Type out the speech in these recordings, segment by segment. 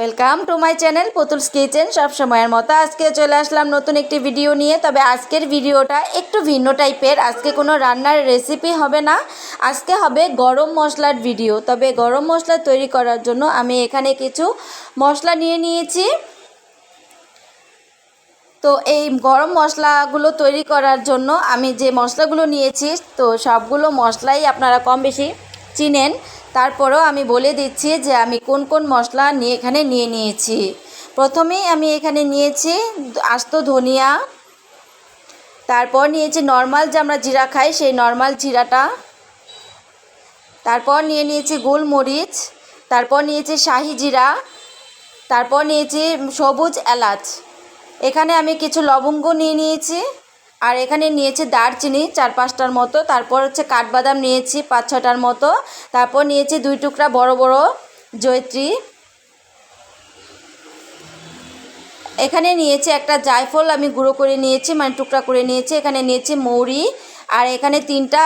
Welcome to my channel Putul's kitchen সব সময়ের মতো আজকে চলে আসলাম নতুন একটি ভিডিও নিয়ে। তবে আজকের ভিডিওটা একটু ভিন্ন টাইপের আজকে কোনো রান্নার রেসিপি হবে না। আজকে হবে গরম মশলার ভিডিও তবে গরম মশলা তৈরি করার জন্য আমি এখানে কিছু মশলা নিয়ে নিয়েছি। তো এই গরম মশলাগুলো তৈরি করার জন্য আমি যে মশলাগুলো নিয়েছি, তো সবগুলো মশলাই আপনারা কম বেশি চিনেন। তারপরেও আমি বলে দিচ্ছি যে আমি কোন কোন মশলা নিয়ে এখানে নিয়ে নিয়েছি। প্রথমেই আমি এখানে নিয়েছি আস্ত ধনিয়া, তারপর নিয়েছি নর্মাল যে আমরা জিরা খাই সেই নর্মাল জিরাটা, তারপর নিয়ে নিয়েছি গোলমরিচ, তারপর নিয়েছি শাহি জিরা, তারপর নিয়েছি সবুজ এলাচ। এখানে আমি কিছু লবঙ্গ নিয়ে নিয়েছি। আর এখানে নিয়েছি দারচিনি চার পাঁচটার মতো, তারপর হচ্ছে কাঠবাদাম নিয়েছি পাঁচ ছটার মতো, তারপর নিয়েছি দুই টুকরা বড় বড় জয়ত্রী। এখানে নিয়েছি একটা জায়ফল আমি গুঁড়ো করে নিয়েছি মানে টুকরা করে নিয়েছি, এখানে নিয়েছি মৌরি, আর এখানে তিনটা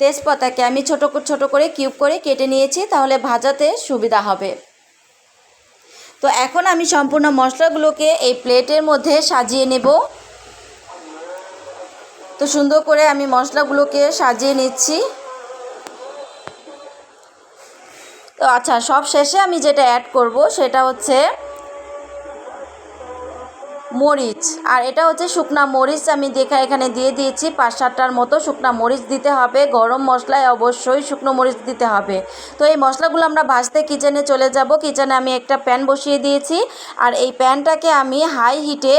তেজপাতাকে আমি ছোটো ছোট করে কিউব করে কেটে নিয়েছি, তাহলে ভাজাতে সুবিধা হবে। তো এখন আমি সম্পূর্ণ মশলাগুলোকে এই প্লেটের মধ্যে সাজিয়ে নেব। তো সুন্দর করে আমি মশলাগুলোকে সাজিয়ে নিচ্ছি। তো আচ্ছা সব শেষে আমি যেটা অ্যাড করব সেটা হচ্ছে মরিচ। আর এটা হচ্ছে শুকনা মরিচ, আমি দেখা এখানে দিয়ে দিয়েছি। পাঁচ সাতটার মতো শুকনা মরিচ দিতে হবে। গরম মশলায় অবশ্যই শুকনো মরিচ দিতে হবে। তো এই মশলাগুলো আমরা ভাজতে কিচেনে চলে যাব। কিচেনে আমি একটা প্যান বসিয়ে দিয়েছি। আর এই প্যানটাকে আমি হাই হিটে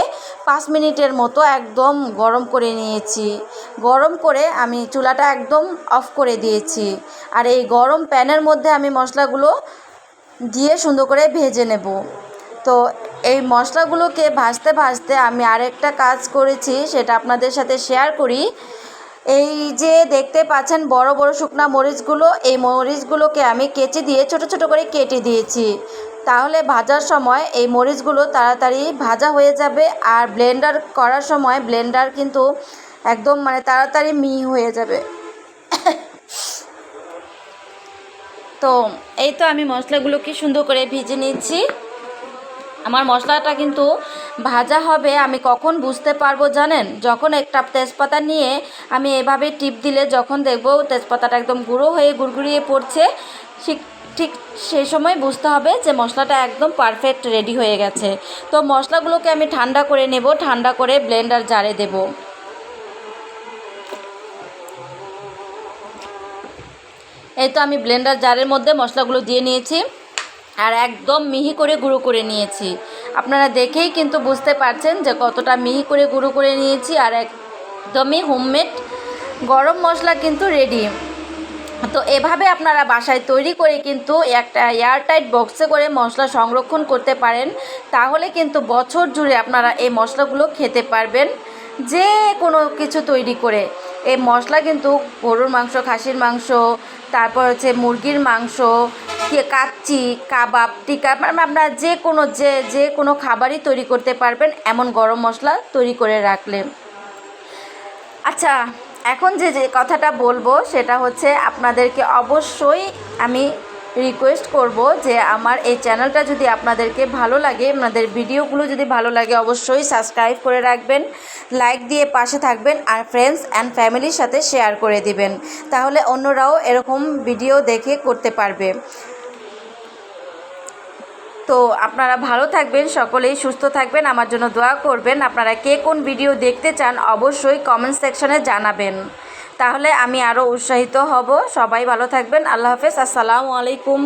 পাঁচ মিনিটের মতো একদম গরম করে নিয়েছি। গরম করে আমি চুলাটা একদম অফ করে দিয়েছি। আর এই গরম প্যানের মধ্যে আমি মশলাগুলো দিয়ে সুন্দর করে ভেজে নেব। তো এই মশলাগুলোকে ভাজতে ভাজতে আমি আরেকটা কাজ করেছি, সেটা আপনাদের সাথে শেয়ার করি। এই যে দেখতে পাচ্ছেন বড় বড় শুকনা মরিচগুলো, এই মরিচগুলোকে আমি কেচি দিয়ে ছোট ছোট করে কেটে দিয়েছি। তাহলে ভাজার সময় এই মরিচগুলো তাড়াতাড়ি ভাজা হয়ে যাবে আর ব্লেন্ডার করার সময় ব্লেন্ডার কিন্তু একদম মানে তাড়াতাড়ি মিহি হয়ে যাবে। তো এই তো আমি মশলাগুলোকে সুন্দর করে ভিজে নিচ্ছি। আমার মশলাটা কিন্তু ভাজা হবে, আমি কখন বুঝতে পারব জানেন? যখন একটা তেজপাতা নিয়ে আমি এভাবে টিপ দিলে যখন দেখব তেজপাতাটা একদম গুঁড়ো হয়ে গুড়গুড়িয়ে পড়ছে, ঠিক ঠিক সেই সময় বুঝতে হবে যে মশলাটা একদম পারফেক্ট রেডি হয়ে গেছে। তো মশলাগুলোকে আমি ঠান্ডা করে নেব, ঠান্ডা করে ব্লেন্ডার জারে দেব। এই তো আমি ব্লেন্ডার জারের মধ্যে মশলাগুলো দিয়ে নিয়েছি। আর একদম মিহি করে গুঁড়ো করে নিয়েছি। আপনারা দেখেই কিন্তু বুঝতে পারছেন যে কতটা মিহি করে গুঁড়ো করে নিয়েছি আর একদমই হোমমেড গরম মশলা কিন্তু রেডি তো এভাবে আপনারা বাসায় তৈরি করে কিন্তু একটা এয়ারটাইট বক্সে করে মশলা সংরক্ষণ করতে পারেন। তাহলে কিন্তু বছর জুড়ে আপনারা এই মশলাগুলো খেতে পারবেন। যে কোনো কিছু তৈরি করে। এই মশলা কিন্তু গরুর মাংস, খাসির মাংস, তারপর হচ্ছে মুরগির মাংস কাচ্চি, কাবাব, টিকা মানে আপনারা যে কোনো, যে যে কোনো খাবারই তৈরি করতে পারবেন এমন গরম মশলা তৈরি করে রাখলে। আচ্ছা এখন যে যে কথাটা বলব সেটা হচ্ছে আপনাদেরকে অবশ্যই আমি রিকোয়েস্ট করব যে আমার এই চ্যানেলটা যদি আপনাদেরকে ভালো লাগে, আপনাদের ভিডিওগুলো যদি ভালো লাগে অবশ্যই সাবস্ক্রাইব করে রাখবেন লাইক দিয়ে পাশে থাকবেন আর ফ্রেন্ডস অ্যান্ড ফ্যামিলির সাথে শেয়ার করে দিবেন। তাহলে অন্যরাও এরকম ভিডিও দেখে করতে পারবে। তো আপনারা ভালো থাকবেন, সকলেই সুস্থ থাকবেন, আমার জন্য দোয়া করবেন। আপনারা কে কোন ভিডিও দেখতে চান অবশ্যই কমেন্ট সেকশনে জানাবেন। তাহলে আমি আরও উৎসাহিত হব। সবাই ভালো থাকবেন। আল্লাহ হাফেজ। আসসালামু আলাইকুম।